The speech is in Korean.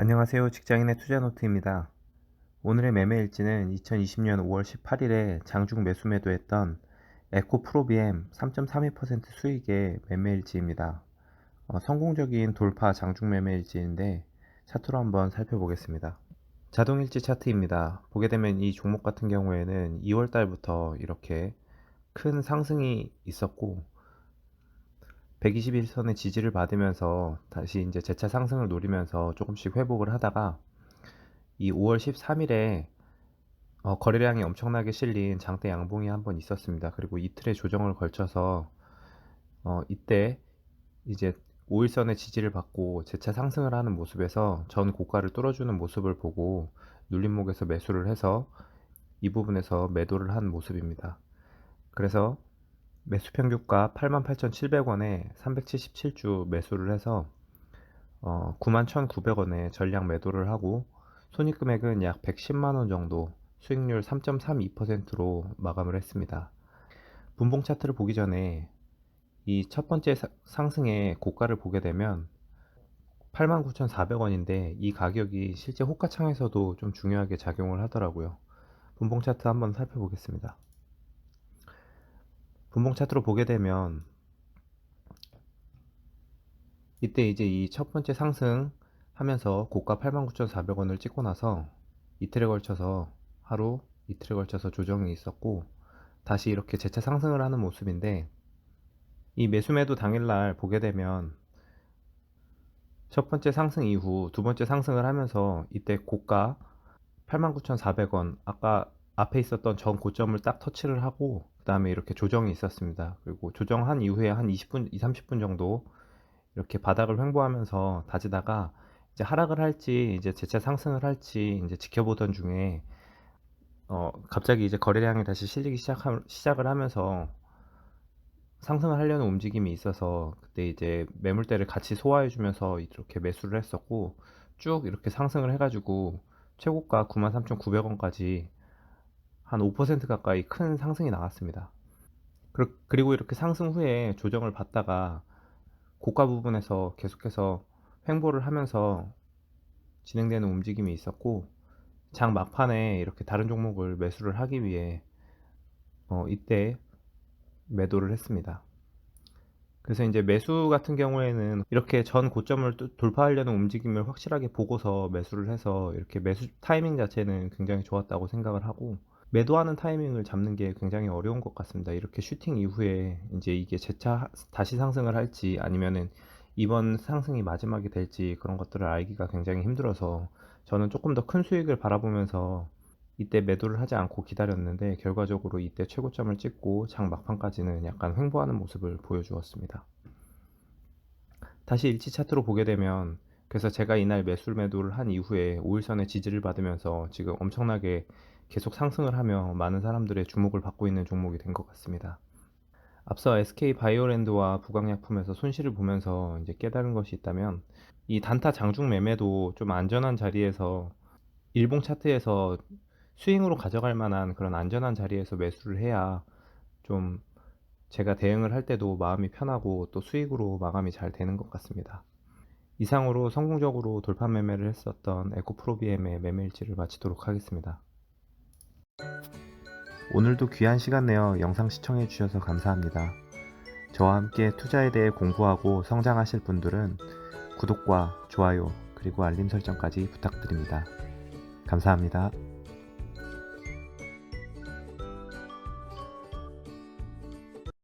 안녕하세요. 직장인의 투자노트입니다. 오늘의 매매 일지는 2020년 5월 18일에 장중 매수 매도했던 에코 프로비엠 3.32% 수익의 매매 일지입니다. 어, 성공적인 돌파 장중 매매 일지인데 차트로 한번 살펴보겠습니다. 자동 일지 차트입니다. 보게 되면 이 종목 같은 경우에는 2월 달부터 이렇게 큰 상승이 있었고 121선의 지지를 받으면서 다시 이제 재차 상승을 노리면서 조금씩 회복을 하다가 이 5월 13일에 어, 거래량이 엄청나게 실린 장대 양봉이 한 번 있었습니다. 그리고 이틀의 조정을 걸쳐서 어, 이때 이제 5일선의 지지를 받고 재차 상승을 하는 모습에서 전 고가를 뚫어주는 모습을 보고 눌림목에서 매수를 해서 이 부분에서 매도를 한 모습입니다. 그래서 매수 평균가 88,700원에 377주 매수를 해서 어, 91,900원에 전량 매도를 하고 손익 금액은 약 110만 원 정도 수익률 3.32%로 마감을 했습니다. 분봉 차트를 보기 전에 이 첫 번째 사- 상승의 고가를 보게 되면 89,400원인데 이 가격이 실제 호가창에서도 좀 중요하게 작용을 하더라고요. 분봉 차트 한번 살펴보겠습니다. 분봉 차트로 보게 되면 이때 이제 이 첫 번째 상승 하면서 고가 89,400원을 찍고 나서 이틀에 걸쳐서 하루 이틀에 걸쳐서 조정이 있었고 다시 이렇게 재차 상승을 하는 모습인데 이 매수매도 당일날 보게 되면 첫 번째 상승 이후 두 번째 상승을 하면서 이때 고가 89,400원 아까 앞에 있었던 전 고점을 딱 터치를 하고 그 다음에 이렇게 조정이 있었습니다. 그리고 조정한 이후에 한 20분, 2, 30분 정도 이렇게 바닥을 횡보하면서 다지다가 이제 하락을 할지 이제 재차 상승을 할지 이제 지켜보던 중에 어 갑자기 이제 거래량이 다시 실리기 시작하, 시작을 하면서 상승을 하려는 움직임이 있어서 그때 이제 매물대를 같이 소화해 주면서 이렇게 매수를 했었고 쭉 이렇게 상승을 해가지고 최고가 93,900원까지 한 5% 가까이 큰 상승이 나왔습니다. 그리- 그리고 이렇게 상승 후에 조정을 받다가 고가 부분에서 계속해서 횡보를 하면서 진행되는 움직임이 있었고 장 막판에 이렇게 다른 종목을 매수를 하기 위해 어, 이때 매도를 했습니다. 그래서 이제 매수 같은 경우에는 이렇게 전 고점을 또 돌파하려는 움직임을 확실하게 보고서 매수를 해서 이렇게 매수 타이밍 자체는 굉장히 좋았다고 생각을 하고 매도하는 타이밍을 잡는 게 굉장히 어려운 것 같습니다. 이렇게 슈팅 이후에 이제 이게 재차 다시 상승을 할지 아니면은 이번 상승이 마지막이 될지 그런 것들을 알기가 굉장히 힘들어서 저는 조금 더 큰 수익을 바라보면서 이때 매도를 하지 않고 기다렸는데 결과적으로 이때 최고점을 찍고 장 막판까지는 약간 횡보하는 모습을 보여주었습니다. 다시 일치 차트로 보게 되면 그래서 제가 이날 매수 매도를 한 이후에 5일선의 지지를 받으면서 지금 엄청나게 계속 상승을 하며 많은 사람들의 주목을 받고 있는 종목이 된 것 같습니다. 앞서 SK 바이오랜드와 부강약품에서 손실을 보면서 이제 깨달은 것이 있다면 이 단타 장중 매매도 좀 안전한 자리에서 일봉 차트에서 스윙으로 가져갈 만한 그런 안전한 자리에서 매수를 해야 좀 제가 대응을 할 때도 마음이 편하고 또 수익으로 마감이 잘 되는 것 같습니다. 이상으로 성공적으로 돌파 매매를 했었던 에코프로비엠의 매매일지를 마치도록 하겠습니다. 오늘도 귀한 시간 내어 영상 시청해 주셔서 감사합니다. 저와 함께 투자에 대해 공부하고 성장하실 분들은 구독과 좋아요 그리고 알림 설정까지 부탁드립니다. 감사합니다.